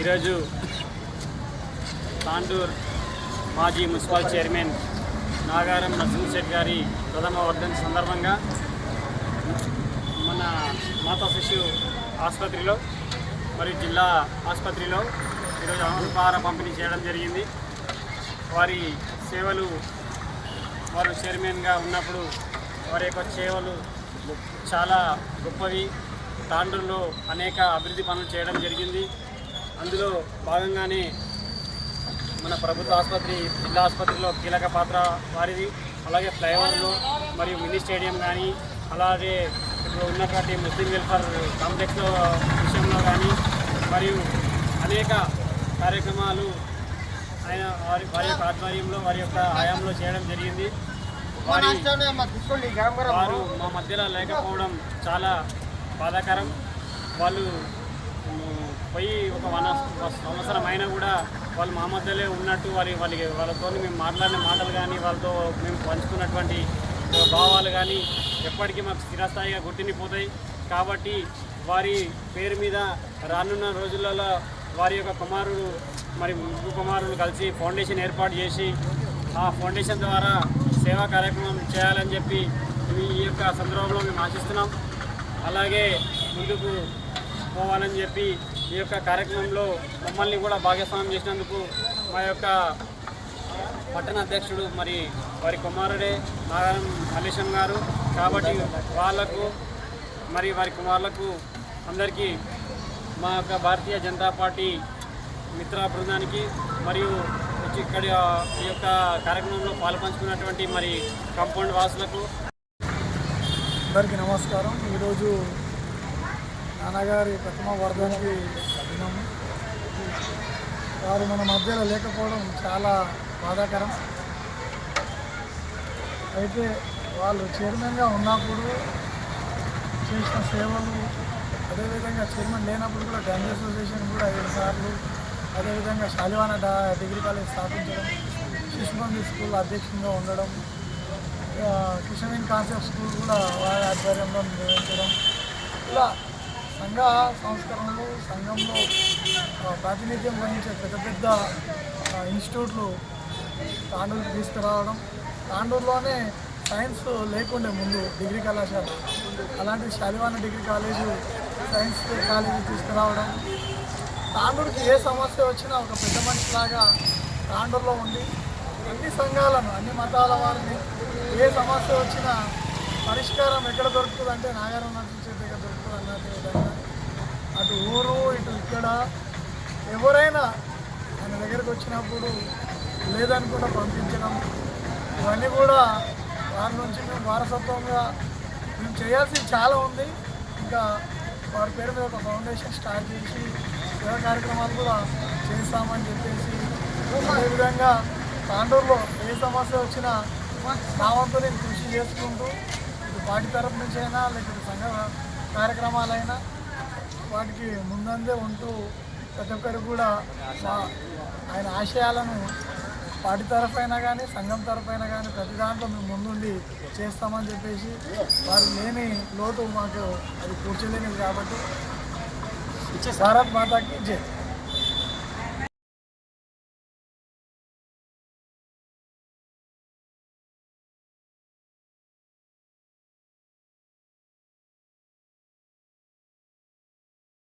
ఈరోజు తాండూర్ మాజీ municipal chairman Nagaram Narasimha గారి ప్రథమ వర్ధన్ సందర్భంగా మన మాతా శిశు ఆసుపత్రిలో మరియు జిల్లా ఆసుపత్రిలో ఈరోజు అల్పాహార పంపిణీ చేయడం జరిగింది. వారి సేవలు వారు చైర్మన్గా ఉన్నప్పుడు వారి యొక్క సేవలు చాలా గొప్పవి. తాండ్రుల్లో అనేక అభివృద్ధి పనులు చేయడం జరిగింది. అందులో భాగంగానే మన ప్రభుత్వ ఆసుపత్రి జిల్లా ఆసుపత్రిలో కీలక పాత్ర వారిది. అలాగే ఫ్లైఓవర్లో మరియు మినీ స్టేడియం కానీ అలాగే ఇప్పుడు ఉన్నటువంటి ముస్లిం వెల్ఫేర్ కాంప్లెక్స్లో విషయంలో కానీ మరియు అనేక కార్యక్రమాలు ఆయన వారి వారి యొక్క ఆధ్వర్యంలో వారి యొక్క హయాంలో చేయడం జరిగింది. వారి వారు మా మధ్యలో లేకపోవడం చాలా బాధాకరం. వాళ్ళు పోయి ఒక వన సంవత్సరం అయినా కూడా వాళ్ళు మా మధ్యలో ఉన్నట్టు వారి వాళ్ళకి వాళ్ళతో మేము మాట్లాడిన మాటలు కానీ వాళ్ళతో మేము పంచుకున్నటువంటి భావాలు కానీ ఎప్పటికీ మాకు స్థిరస్థాయిగా గుర్తిండిపోతాయి. కాబట్టి వారి పేరు మీద రానున్న రోజులలో వారి యొక్క కుమారుడు మరి ముగ్గురు కుమారులు కలిసి ఫౌండేషన్ ఏర్పాటు చేసి ఆ ఫౌండేషన్ ద్వారా సేవా కార్యక్రమం చేయాలని చెప్పి ఈ యొక్క సందర్భంలో మేము ఆశిస్తున్నాం. అలాగే ముందుకు పోవాలని చెప్పి ఈ యొక్క కార్యక్రమంలో మమ్మల్ని కూడా భాగస్వామ్యం చేసినందుకు మా యొక్క పట్టణ అధ్యక్షుడు మరి వారి కుమారుడే నారాయణ మల్లేశం గారు. కాబట్టి వాళ్ళకు మరి వారి కుమారులకు అందరికీ మా యొక్క భారతీయ జనతా పార్టీ మిత్ర బృందానికి మరియు వచ్చి ఇక్కడ ఈ యొక్క కార్యక్రమంలో పాల్పంచుకున్నటువంటి మరి కంపౌండ్ వాసులకు అందరికీ నమస్కారం. ఈరోజు నాన్నగారి ప్రథమ వర్ధానికి దినం. వారు మన మధ్యలో లేకపోవడం చాలా బాధాకరం. అయితే వాళ్ళు చైర్మన్గా ఉన్నప్పుడు చేసిన సేవలు అదేవిధంగా చైర్మన్ లేనప్పుడు కూడా గంజ అసోసియేషన్ కూడా ఐదు సార్లు అదేవిధంగా శాలివాన డిగ్రీ కాలేజ్ స్థాపించడం శిశుబంధి స్కూల్ అధ్యక్షంగా ఉండడం ఆ, కిషమిన్ కాన్సెప్ట్ స్కూల్ కూడా వారి ఆధ్వర్యంలో నిర్వహించడం. ఇలా సంఘ సంస్కరణలు సంఘంలో ప్రాతినిధ్యం వహించే పెద్ద పెద్ద ఇన్స్టిట్యూట్లు తాండూరుకి తీసుకురావడం. తాండూరులోనే సైన్స్ లేకుండే ముందు డిగ్రీ కళాశాల. అలాంటి Salivahana degree college science college తీసుకురావడం. తాండూరుకి ఏ సమస్య వచ్చినా ఒక పెద్ద మనిషిలాగా తాండూరులో ఉండి అన్ని సంఘాలను అన్ని మతాల వారిని ఏ సమస్య వచ్చినా పరిష్కారం ఎక్కడ దొరుకుతుందంటే నాగారం నడిచే దగ్గర దొరుకుతుంది అన్నట్టు విధంగా అటు ఊరు ఇటు ఇక్కడ ఎవరైనా ఆయన దగ్గరికి వచ్చినప్పుడు లేదనుకుంటా పంపించడం. ఇవన్నీ కూడా దాని నుంచి మేము వారసత్వంగా మేము చేయాల్సింది చాలా ఉంది. ఇంకా వారి పేరు మీద ఒక ఫౌండేషన్ స్టార్ట్ చేసి సేవ కార్యక్రమాలు కూడా చేస్తామని చెప్పేసి అదేవిధంగా తాండూరులో ఏ సమస్య వచ్చినా నా వంతు నేను కృషి చేసుకుంటూ ఇది పార్టీ తరఫు నుంచి అయినా లేకపోతే సంఘ కార్యక్రమాలైనా వాటికి ముందందే ఉంటూ ప్రతి ఒక్కరు కూడా ఆయన ఆశయాలను పార్టీ తరఫు అయినా కానీ సంఘం తరఫు అయినా కానీ ప్రతి దాంట్లో మేము ముందుండి చేస్తామని చెప్పేసి వారు లేని లోటు మాకు అది కూర్చోలేనిది కాబట్టి భారత్ మాతాకి జై.